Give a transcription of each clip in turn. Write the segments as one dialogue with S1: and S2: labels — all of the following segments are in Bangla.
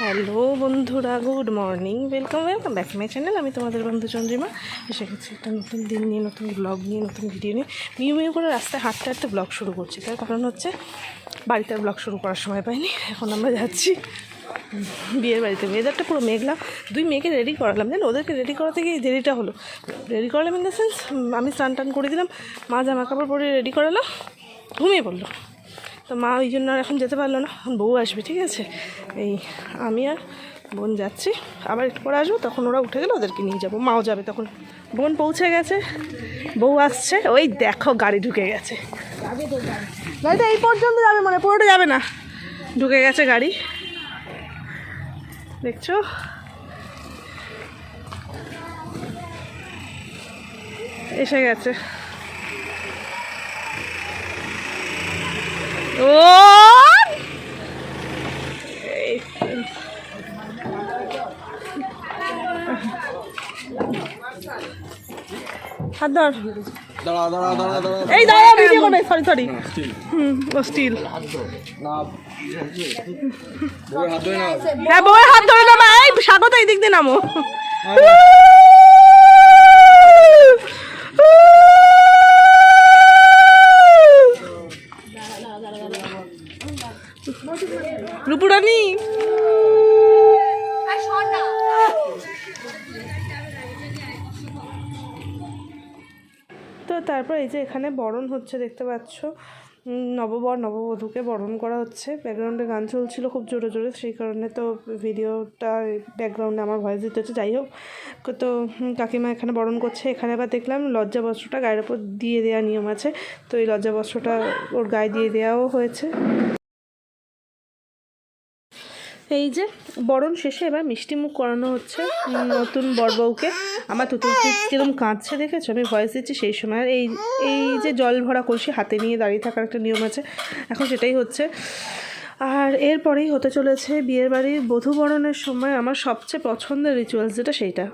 S1: হ্যালো বন্ধুরা, good morning. Welcome welcome back my channel আমি তোমাদের বন্ধু চন্দ্রিমা। এসে গেছি একটা নতুন দিন নিয়ে, নতুন ব্লগ নিয়ে, নতুন ভিডিও নিয়ে। মিউ মিউ করে রাস্তায় হাঁটতে হাঁটতে ব্লগ শুরু করছি। তার কারণ হচ্ছে, বাড়িতে ব্লগ শুরু করার সময় পাইনি। এখন আমরা যাচ্ছি বিয়ের বাড়িতে। ওয়েদারটা পুরো মেঘলা। দুই মেয়েকে রেডি করালাম। জানো, ওদেরকে রেডি করাতে গিয়ে দেরিটা হলো। রেডি করালাম ইন দ্য সেন্স আমি স্নান টান করে দিলাম, মা জামা কাপড় পরে রেডি করালো, ঘুমিয়ে পড়ল। তো মা ওই জন্য আর এখন যেতে পারল না। এখন বউ আসবে, ঠিক আছে? এই আমি আর বোন যাচ্ছি। আবার একটু পরে আসব, তখন ওরা উঠে গেলে ওদেরকে নিয়ে যাব। মাও যাবে তখন। বোন পৌঁছে গেছে। বউ আসছে। ওই দেখো গাড়ি ঢুকে গেছে। গাড়িটা এই পর্যন্ত যাবে মানে পুরোটা যাবে না। ঢুকে গেছে গাড়ি। দেখছ? এসে গেছে। ও এই দাঁড়া ভিডিও করে সরি সরি হুম ও স্টিল হ্যাঁ বউয়ের হাত ধরে নামা এই স্বাগত এই দিক দিয়ে নামো। তারপর এই যে এখানে বরণ হচ্ছে, দেখতে পাচ্ছ। নববর, নববধূকে বরণ করা হচ্ছে। ব্যাকগ্রাউন্ডে গান চলছিল খুব জোরে জোরে, সেই কারণে তো ভিডিওটা ব্যাকগ্রাউন্ডে আমার ভয়েস দিতে হচ্ছে। যাই হোক, তো কাকিমা এখানে বরণ করছে। এখানে আবার দেখলাম লজ্জা বস্ত্রটা গায়ের ওপর দিয়ে দেওয়া নিয়ম আছে। তো এই লজ্জা বস্ত্রটা ওর গায়ে দিয়ে দেওয়াও হয়েছে। এই যে বরণ শেষে এবার মিষ্টি মুখ করানো হচ্ছে নতুন বরবউকে আমার তুতুল কিরম কাঁদছে দেখেছ? আমি ভয়েস দিচ্ছি সেই সময়। আর এই এই যে জল ভরা কলসি হাতে নিয়ে দাঁড়িয়ে থাকার একটা নিয়ম আছে, এখন সেটাই হচ্ছে। আর এরপরেই হতে চলেছে বিয়ের বাড়ির বধূ বরণের সময় আমার সবচেয়ে পছন্দের রিচুয়ালস যেটা সেইটা।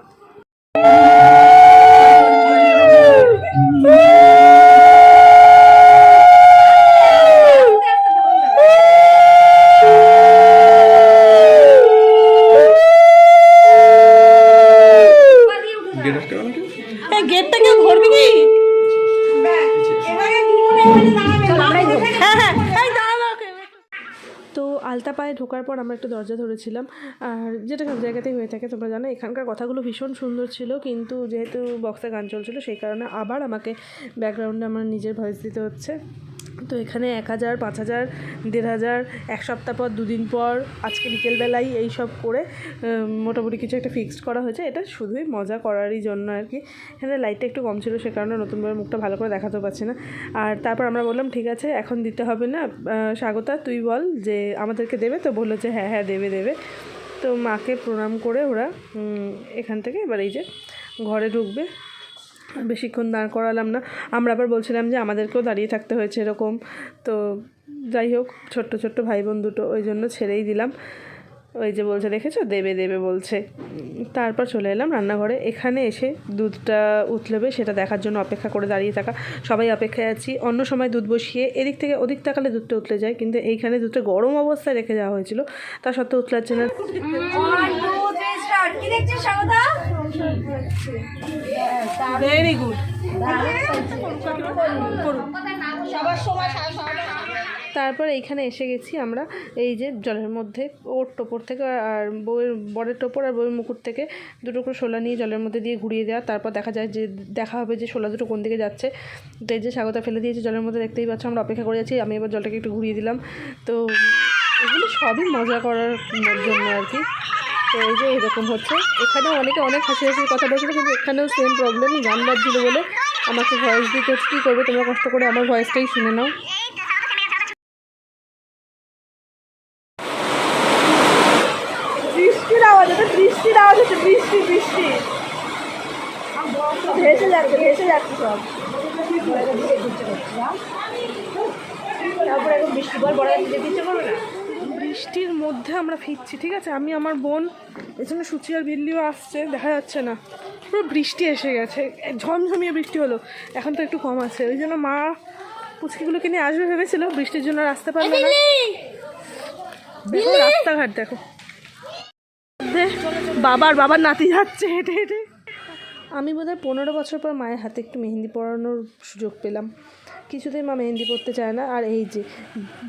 S1: আলতা পায়ে ঢোকার পর আমরা একটা দরজা ধরেছিলাম। আর যেটা সব জায়গাতেই হয়ে থাকে, তোমরা জানো। এখানকার কথাগুলো ভীষণ সুন্দর ছিল, কিন্তু যেহেতু বক্সে গান চলছিল, সেই কারণে আবার আমাকে ব্যাকগ্রাউন্ডে আমার নিজের ভয়েস দিতে হচ্ছে। তো এখানে এক হাজার, পাঁচ হাজার, দেড় হাজার, এক সপ্তাহ পর, দুদিন পর, আজকে বিকেলবেলায় এই সব করে মোটামুটি কিছু একটা ফিক্সড করা হয়েছে। এটা শুধুই মজা করারই জন্য আর কি। এখানে লাইটটা একটু কম ছিল, সে কারণে নতুন বউয়ের মুখটা ভালো করে দেখাতে পারছি না। আর তারপর আমরা বললাম, ঠিক আছে, এখন দিতে হবে না স্বাগতা, তুই বল যে আমাদেরকে দেবে? তো বলল যে হ্যাঁ হ্যাঁ দেবে দেবে। তো মাকে প্রণাম করে ওরা এখান থেকে এবার এই যে ঘরে ঢুকবে। বেশিক্ষণ দাঁড় করালাম না। আমরা আবার বলছিলাম যে আমাদেরকেও দাঁড়িয়ে থাকতে হয়েছে এরকম। তো যাই হোক, ছোট্ট ছোট্ট ভাই বোন দুটো ওই জন্য ছেড়েই দিলাম। ওই যে বলছে দেখেছ দেবে দেবে, বলছে। তারপর চলে এলাম রান্নাঘরে। এখানে এসে দুধটা উতলেবে, সেটা দেখার জন্য অপেক্ষা করে দাঁড়িয়ে থাকা। সবাই অপেক্ষায় আছি। অন্য সময় দুধ বসিয়ে এদিক থেকে ওদিক তাকালে দুধটা উতলে যায়। কিন্তু এইখানে দুধটা গরম অবস্থায় রেখে যাওয়া হয়েছিল। তা সত্ত্বেও উতলাচ্ছে না।
S2: কি দেখছিস?
S1: ভেরি গুড তারপর এইখানে এসে গেছি আমরা এই যে জলের মধ্যে ওর টোপর থেকে আর বউয়ের বরের টোপর আর বউয়ের মুকুট থেকে দুটো করে শোলা নিয়ে জলের মধ্যে দিয়ে ঘুরিয়ে দেওয়া। তারপর দেখা যায় যে দেখা হবে যে শোলা দুটো কোন দিকে যাচ্ছে। তো এই যে স্বাগতা ফেলে দিয়েছে জলের মধ্যে দেখতেই পাচ্ছ আমরা অপেক্ষা করে যাচ্ছি আমি এবার জলটাকে একটু ঘুরিয়ে দিলাম। তো এগুলো সবই মজা করার জন্য আর কি। তো এই যে এরকম হচ্ছে। এখানেও অনেকে অনেক হাসি হাসির কথা বলছিল, কিন্তু এখানেও সেম প্রবলেম গান বাজছিল বলে আমাকে ভয়েস দিতে হচ্ছে। কী করবে, তোমরা কষ্ট করে আমার ভয়েসটাই শুনে নাও। বৃষ্টির আওয়াজ বৃষ্টির আওয়াজ বৃষ্টি বৃষ্টি। ভেসে যাচ্ছে ভেসে যাচ্ছে সব। তারপরে এখন বৃষ্টি বড় ইচ্ছে করবে না। বৃষ্টির মধ্যে আমরা ফিরছি ঠিক আছে? আমি আমার বোন এখানে সুচি আর বিল্লিও আসছে দেখা যাচ্ছে না। পুরো বৃষ্টি এসে গেছে ঝমঝমিয়ে বৃষ্টি হলো। এখন তো একটু কম আছে। ওই জন্য মা পুচকিগুলোকে নিয়ে আসবে ভেবেছিল বৃষ্টির জন্য আসতে পারল না। দেখো রাস্তাঘাট দেখো। বাবার বাবার নাতি যাচ্ছে হেঁটে হেঁটে। আমি বোধহয় পনেরো বছর পর মায়ের হাতে একটু মেহেন্দি পরানোর সুযোগ পেলাম। কিছুতেই মা মেহেন্দি পরতে চায় না। আর এই যে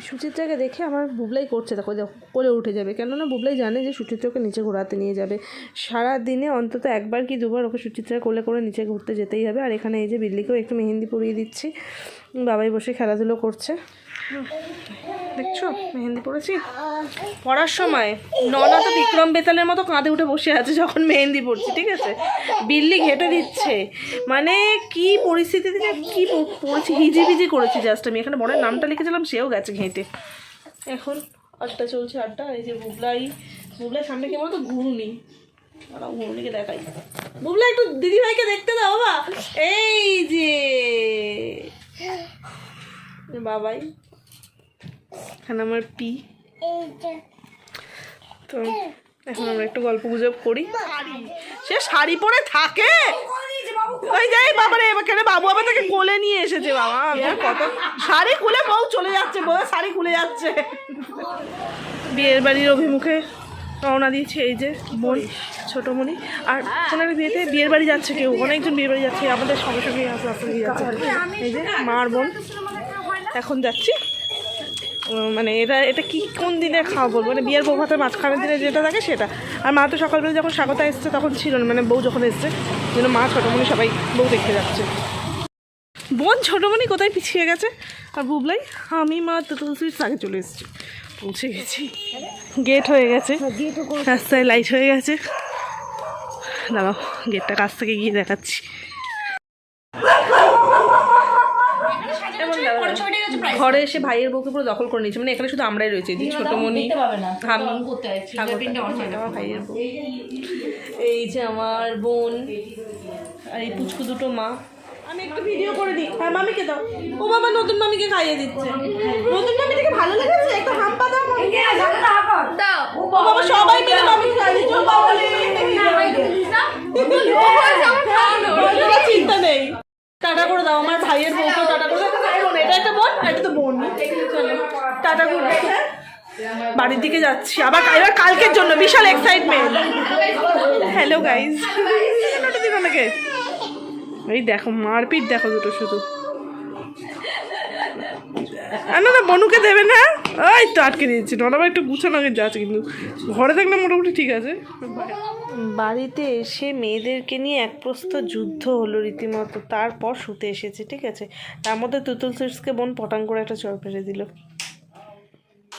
S1: সুচিত্রাকে দেখে আমার বুবলাই করছে দেখো করে উঠে যাবে। কেননা বুবলাই জানে যে সুচিত্রাকে নিচে ঘোরাতে নিয়ে যাবে। সারা দিনে অন্তত একবার কি দুবার ওকে সুচিত্রা কোলে করে নিচে ঘুরতে যেতেই হবে। আর এখানে এই যে বিল্লিকেও একটু মেহেন্দি পরিয়ে দিচ্ছি। বাবাই বসে খেলাধুলো করছে। দেখছ? মেহেন্দি পড়েছি পড়ার সময় ননা তো বিক্রম বেতালের মতো কাঁধে উঠে বসে আছে যখন মেহেন্দি পড়ছি ঠিক আছে? বিল্লি ঘেটে দিচ্ছে। মানে কি পরিস্থিতিতে কি পড়েছি, হিজিবিজি করেছি জাস্ট আমি। এখানে বড়ের নামটা লিখেছিলাম, সেও গেছে ঘেঁটে। এখন আড্ডা চলছে আড্ডা এই যে বুবলাই বুবলাই সামনে কেমন তো ঘুরুনি দেখাই। একটু দিদিভাইকে দেখতে দাও, বাবা। এই যে। বাবাই। এখানে আমার পি। তো এখন আমরা একটু গল্প গুজব করি। সে শাড়ি পরে থাকে। ওই যাই বাবারে এবার কেন বাবু আবার তাকে কোলে নিয়ে এসেছে বাবা। আমি আর কত। শাড়ি খুলে বউ চলে যাচ্ছে বউ শাড়ি খুলে যাচ্ছে। বিয়ের বাড়ির অভিমুখে রওনা দিয়েছে এই যে বোন ছোটমণি আর ওনার বিয়েতে বিয়ের বাড়ি যাচ্ছে কেউ অনেকজন বিয়ের বাড়ি যাচ্ছে আমাদের সঙ্গে সঙ্গে যাচ্ছে। এই যে মার বোন। এখন যাচ্ছি। মানে এটা এটা কি কোন দিনে খাওয়া বলব? মানে বিয়ের বউ ভাতের মাঝখানের দিনে যেটা থাকে সেটা। আর মা তো সকালবেলা যখন স্বাগতা এসছে তখন ছিল না। মানে বউ যখন এসছে যেন মা ছোটোমণি সবাই বউ দেখতে যাচ্ছে। বোন ছোটোমণি কোথায় পিছিয়ে গেছে? আর বুবলাই আমি মা তুলসির আগে চলে এসেছি। পৌঁছে গেছি। গেট হয়ে গেছে। রাস্তায় লাইট হয়ে গেছে। দাঁড়াও গেটটা কাছ থেকে গিয়ে দেখাচ্ছি। ঘরে এসে ভাইয়ের বউকে পুরো দখল করে নিয়েছে। মানে এখানে শুধু আমরাই রয়েছে যে ছোটমণি ভাইয়ের বউ এই যে আমার বোন আর এই পুচকু দুটো মা। আমি একটু ভিডিও করে দিই। হ্যাঁ মামিকে দাও। ও বাবা নতুন মামিকে খাইয়ে দিচ্ছে। নতুন মামিটাকে ভালো লেগেছে? একটা হাম্পা দাও মামিকে। ও বাবা সবাই মিলে মামিকে খাইয়ে দিচ্ছে। চিন্তা নেই টাটা করে দাও। আমার ভাইয়ের বউকে টাটা করে দাও ভাই বোন এটা একটা বোন আর এটা তো বোন চলো দাও বাড়ির দিকে যাচ্ছি। আবার এবার কালকের জন্য বিশাল এক্সাইটমেন্ট হ্যালো গাইজ আমাকে এই দেখো, মারপিট দেখো দুটো শুধু। বনুকে দেবে না। ওই তো আটকে দিয়েছি। নর্মাল একটু গুছানো যাচ্ছে, কিন্তু ঘরে থাকলে মোটামুটি ঠিক আছে। বাড়িতে এসে মেয়েদেরকে নিয়ে এক প্রস্ত যুদ্ধ হলো রীতিমতো। তারপর শুতে এসেছে, ঠিক আছে? তার মধ্যে তুতুল সিটসকে বোন পটাং করে একটা চর ফেলে দিল।